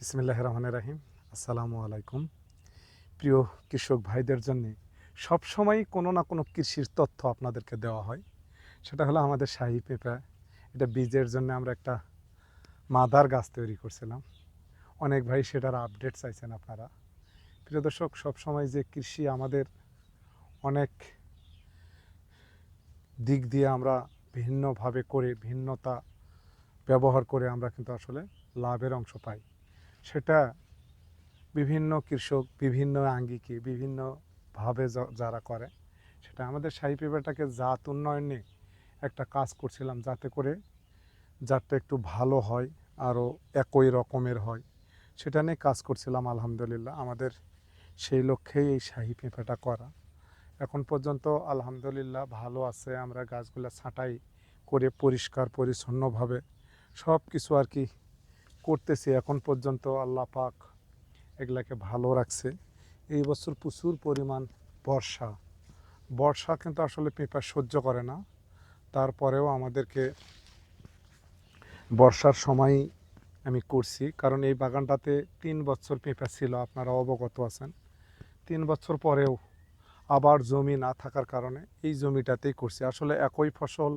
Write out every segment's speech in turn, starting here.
বিসমিল্লাহ রহমান রাহিম। আসসালামু আলাইকুম। প্রিয় কৃষক ভাইদের জন্য সবসময় কোনো না কোনো কৃষির তথ্য আপনাদেরকে দেওয়া হয়। সেটা হলো আমাদের শাহি পেঁপা। এটা বীজের জন্য আমরা একটা মাদার গাছ তৈরি করছিলাম। অনেক ভাই সেটার আপডেট চাইছেন আপনারা। প্রিয় দর্শক, সবসময় যে কৃষি আমাদের অনেক দিক দিয়ে আমরা ভিন্নভাবে করে, ভিন্নতা ব্যবহার করে আমরা কিন্তু আসলে লাভের অংশ পাই। সেটা বিভিন্ন কৃষক, বিভিন্ন আঙ্গিকে বিভিন্নভাবে যারা করে, সেটা আমাদের শাহী পেঁপেটাকে জাত উন্নয়নে একটা কাজ করছিলাম যাতে করে জাতটা একটু ভালো হয়, আরও একই রকমের হয়। সেটা নিয়ে কাজ করছিলাম, আলহামদুলিল্লাহ। আমাদের সেই লক্ষ্যেই এই শাহী পেঁপেটা করা। এখন পর্যন্ত আলহামদুলিল্লাহ ভালো আছে, আমরা গাছগুলো ছাঁটাই করে পরিষ্কার, পরিচ্ছন্নভাবে সব কিছু আর কি করতেছি, এখন পর্যন্ত আল্লাহ পাক এগুলাকে ভালো রাখছে। এই বছর প্রচুর পরিমাণ বর্ষা। বর্ষা কিন্তু আসলে পেঁপা সহ্য করে না। তারপরেও আমাদেরকে বর্ষার সময় আমি করছি। কারণ এই বাগানটাতে তিন বছর পেঁপা ছিল, আপনারা অবগত আছেন। তিন বছর পরেও আবার জমি না থাকার কারণে এই জমিটাতেই করছি। আসলে একই ফসল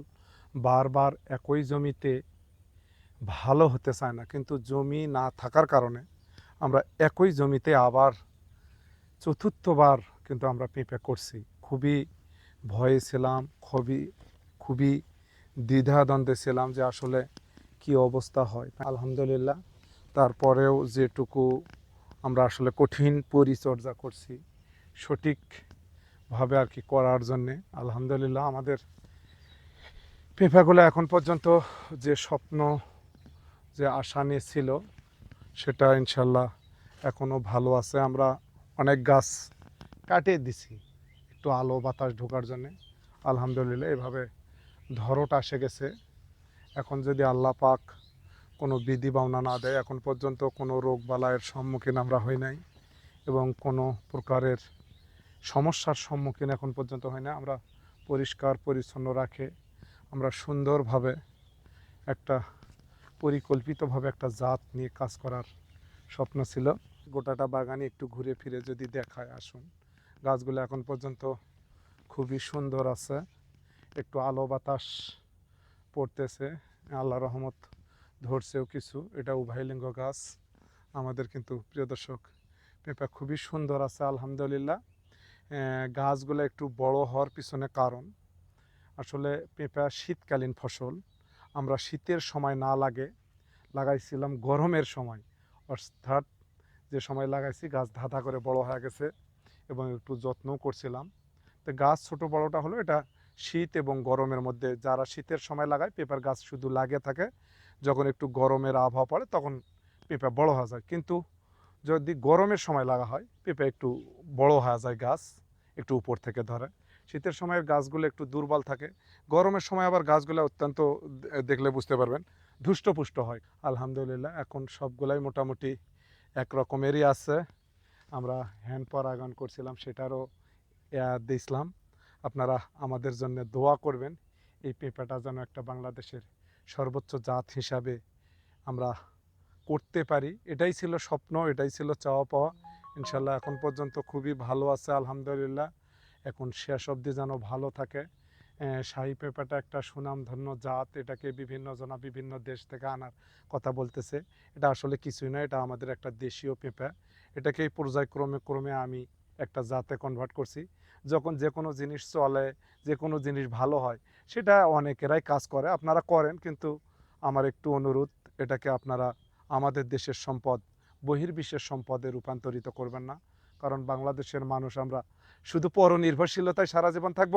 বারবার একই জমিতে ভালো হতে চায় না। কিন্তু জমি না থাকার কারণে আমরা একই জমিতে আবার চতুর্থবার কিন্তু আমরা পেঁপে করছি। খুবই ভয়ে ছিলাম, খুবই খুবই দ্বিধাদ্বন্দ্বে ছিলাম যে আসলে কি অবস্থা হয়। আলহামদুলিল্লাহ, তারপরেও যেটুকু আমরা আসলে কঠিন পরিচর্যা করছি সঠিকভাবে আর কি করার জন্যে। আলহামদুলিল্লাহ, আমাদের পেঁপাগুলো এখন পর্যন্ত যে স্বপ্ন যে আশা নিয়ে ছিল, সেটা ইনশাল্লাহ এখনও ভালো আছে। আমরা অনেক গাছ কাটিয়ে দিছি, একটু আলো বাতাস ঢোকার জন্যে। আলহামদুলিল্লাহ, এভাবে ধরোটা আসে গেছে। এখন যদি আল্লাহ পাক কোনো বিধি বাউনা না দেয়, এখন পর্যন্ত কোনো রোগ বালায়ের সম্মুখীন আমরা হই নাই এবং কোনো প্রকারের সমস্যার সম্মুখীন এখন পর্যন্ত হয় না। আমরা পরিষ্কার, পরিচ্ছন্ন রাখে। আমরা সুন্দরভাবে একটা পরিকল্পিতভাবে একটা জাত নিয়ে কাজ করার স্বপ্ন ছিল। গোটাটা বাগানে একটু ঘুরে ফিরে যদি দেখায় আসুন। গাছগুলো এখন পর্যন্ত খুবই সুন্দর আছে। একটু আলো বাতাস পড়তেছে। আল্লাহ রহমত ধরছেও কিছু। এটা উভয়লিঙ্গ গাছ। আমাদের কিন্তু প্রিয় দর্শক, পেঁপা খুবই সুন্দর আছে, আলহামদুলিল্লাহ। গাছগুলো একটু বড় হওয়ার পিছনে কারণ। আসলে পেঁপা শীতকালীন ফসল। আমরা শীতের সময় না লাগে, লাগাইছিলাম গরমের সময়। অর্থাৎ যে সময় লাগাইছি, গাছ ধাঁধা করে বড় হয়ে গেছে এবং একটু যত্নও করছিলাম। তো গাছ ছোট বড়টা হলো এটা শীত এবং গরমের মধ্যে। যারা শীতের সময় লাগায়, পেঁপার গাছ শুধু লাগে থাকে, যখন একটু গরমের আবহাওয়া পড়ে, তখন পেঁপা বড় হয়ে যায়। কিন্তু যদি গরমের সময় লাগা হয়, পেঁপা একটু বড় হয়ে যায় গাছ, একটু উপর থেকে ধরে। শীতের সময়ের গাছগুলো একটু দুর্বল থাকে। গরমের সময় আবার গাছগুলো অত্যন্ত দেখলে বুঝতে পারবেন, ধুষ্টপুষ্ট হয়। আলহামদুলিল্লাহ, এখন সবগুলাই মোটামুটি এক রকমেরই আছে। আমরা হ্যান্ড পরাগান করছিলাম, সেটারও দিয়েছিলাম আপনারা আমাদের জন্য দোয়া করবেন, এই পেঁপাটা যেন একটা বাংলাদেশের সর্বোচ্চ জাত হিসাবে আমরা করতে পারি। এটাই ছিল স্বপ্ন, এটাই ছিল চাওয়া পাওয়া ইনশাল্লাহ এখন পর্যন্ত খুবই ভালো আছে, আলহামদুলিল্লাহ। এখন শেষ অবধি যেন ভালো থাকে। শাহী পেঁপাটা একটা সুনামধন্য জাত, এটাকে বিভিন্ন জনা বিভিন্ন দেশ থেকে আনার কথা বলতেছে। এটা আসলে কিছুই না, এটা আমাদের একটা দেশীয় পেঁপা এটাকেই পর্যায়ক্রমে ক্রমে আমি একটা জাতে কনভার্ট করছি। যখন যে কোনো জিনিস চলে, যে কোনো জিনিস ভালো হয়, সেটা অনেকেরাই কাজ করে, আপনারা করেন, কিন্তু আমার একটু অনুরোধ, এটাকে আপনারা আমাদের দেশের সম্পদ, বহির্বিশ্বের সম্পদে রূপান্তরিত করবেন না। কারণ বাংলাদেশের মানুষ আমরা শুধু পরনির্ভরশীলতায় সারা জীবন থাকব?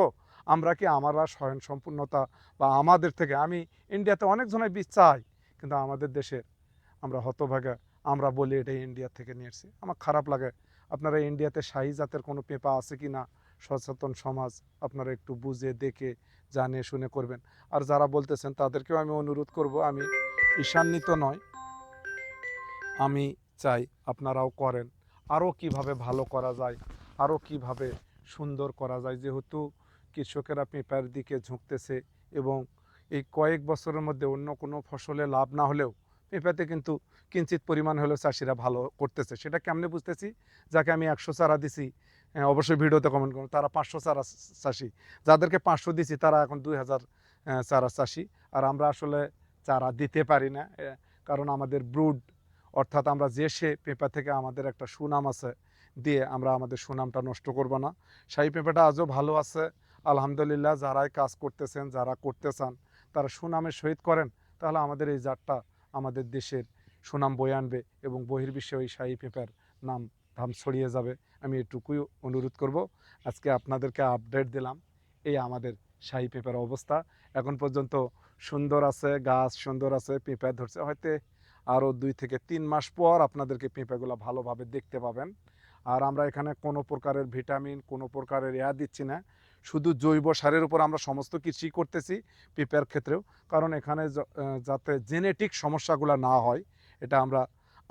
আমরা কি আমরা স্বয়ং সম্পূর্ণতা বা আমাদের থেকে, আমি ইন্ডিয়াতে অনেক জনের বীজ চাই, কিন্তু আমাদের দেশের, আমরা হতভাগা, আমরা বলি এটা ইন্ডিয়া থেকে নিয়ে এসেছি। আমার খারাপ লাগে, আপনারা ইন্ডিয়াতে শাহী জাতের কোনো পেঁপা আছে কি না? সচেতন সমাজ, আপনারা একটু বুঝে, দেখে, জানে, শুনে করবেন। আর যারা বলতেছেন তাদেরকেও আমি অনুরোধ করব, আমি ঈশান্বিত নয় আমি চাই আপনারাও করেন। আরও কীভাবে ভালো করা যায় আরও কীভাবে সুন্দর করা যায়? যেহেতু কৃষকেরা পেঁপার দিকে ঝুঁকতেছে এবং এই কয়েক বছরের মধ্যে অন্য কোনো ফসলে লাভ না হলেও পেঁপাতে কিন্তু কিঞ্চিত পরিমাণ হলেও চাষিরা ভালো করতেছে। সেটা কেমনে বুঝতেছি? যাকে আমি একশো চারা দিছি অবশ্যই ভিডিওতে কমেন্ট করুন। তারা পাঁচশো চারা চাষি। যাদেরকে পাঁচশো দিছি, তারা এখন দুই হাজার চারা চাষি। আর আমরা আসলে চারা দিতে পারি না কারণ আমাদের ব্রুড অর্থাৎ আমরা যে সে পেঁপা থেকে আমাদের একটা সুনাম আছে, দিয়ে আমরা আমাদের সুনামটা নষ্ট করব না। শাহী পেঁপাটা আজও ভালো আছে। আলহামদুলিল্লাহ, যারাই কাজ করতেছেন, যারা করতে চান, তারা সুনামের সহিত করেন, তাহলে আমাদের এই জাতটা আমাদের দেশের সুনাম বয়ে আনবে এবং বহির্বিশ্বে ওই শাহী পেঁপার নাম ধাম ছড়িয়ে যাবে। আমি এটুকুই অনুরোধ করব। আজকে আপনাদেরকে আপডেট দিলাম এই আমাদের শাহী পেঁপার অবস্থা। এখন পর্যন্ত সুন্দর আছে, গাছ সুন্দর আছে পেঁপা ধরছে, হয়তো আরও দুই থেকে তিন মাস পর আপনাদেরকে পেঁপেগুলো ভালোভাবে দেখতে পাবেন। আর আমরা এখানে কোনো প্রকারের ভিটামিন, কোনো প্রকারের ইয়া দিচ্ছি না। শুধু জৈব সারের উপর আমরা সমস্ত কিছুই করতেছি পেঁপের ক্ষেত্রেও। কারণ এখানে যাতে জেনেটিক সমস্যাগুলো না হয়, এটা আমরা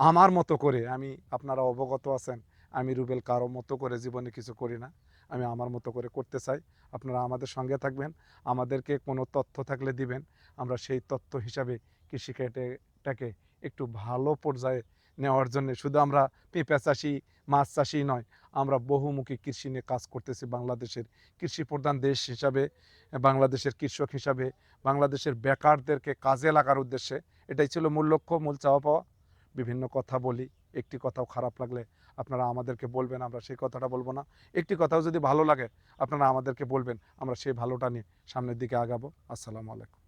আমার মতো করে, আমি, আপনারা অবগত আছেন, আমি রুবেল কারও মতো করে জীবনে কিছু করি না। আমি আমার মতো করে করতে চাই। আপনারা আমাদের সঙ্গে থাকবেন, আমাদেরকে কোনো তথ্য থাকলে দিবেন। আমরা সেই তথ্য হিসাবে কৃষিক্ষেত্রটাকে একটু ভালো পর্যায়ে নেওয়ার জন্য। শুধু আমরা পেঁপে চাষি, মাছ চাষি নয়, আমরা বহুমুখী কৃষি নিয়ে কাজ করতেছি বাংলাদেশের কৃষি প্রধান দেশ হিসাবে, বাংলাদেশের কৃষক হিসাবে, বাংলাদেশের বেকারদেরকে কাজে লাগার উদ্দেশ্যে। এটাই ছিল মূল লক্ষ্য, মূল চাওয়া পাওয়া। বিভিন্ন কথা বলি, একটি কথাও খারাপ লাগলে আপনারা আমাদেরকে বলবেন, আমরা সেই কথাটা বলব না। একটি কথাও যদি ভালো লাগে, আপনারা আমাদেরকে বলবেন, আমরা সেই ভালোটা নিয়ে সামনের দিকে আগাবো। আসসালামু আলাইকুম।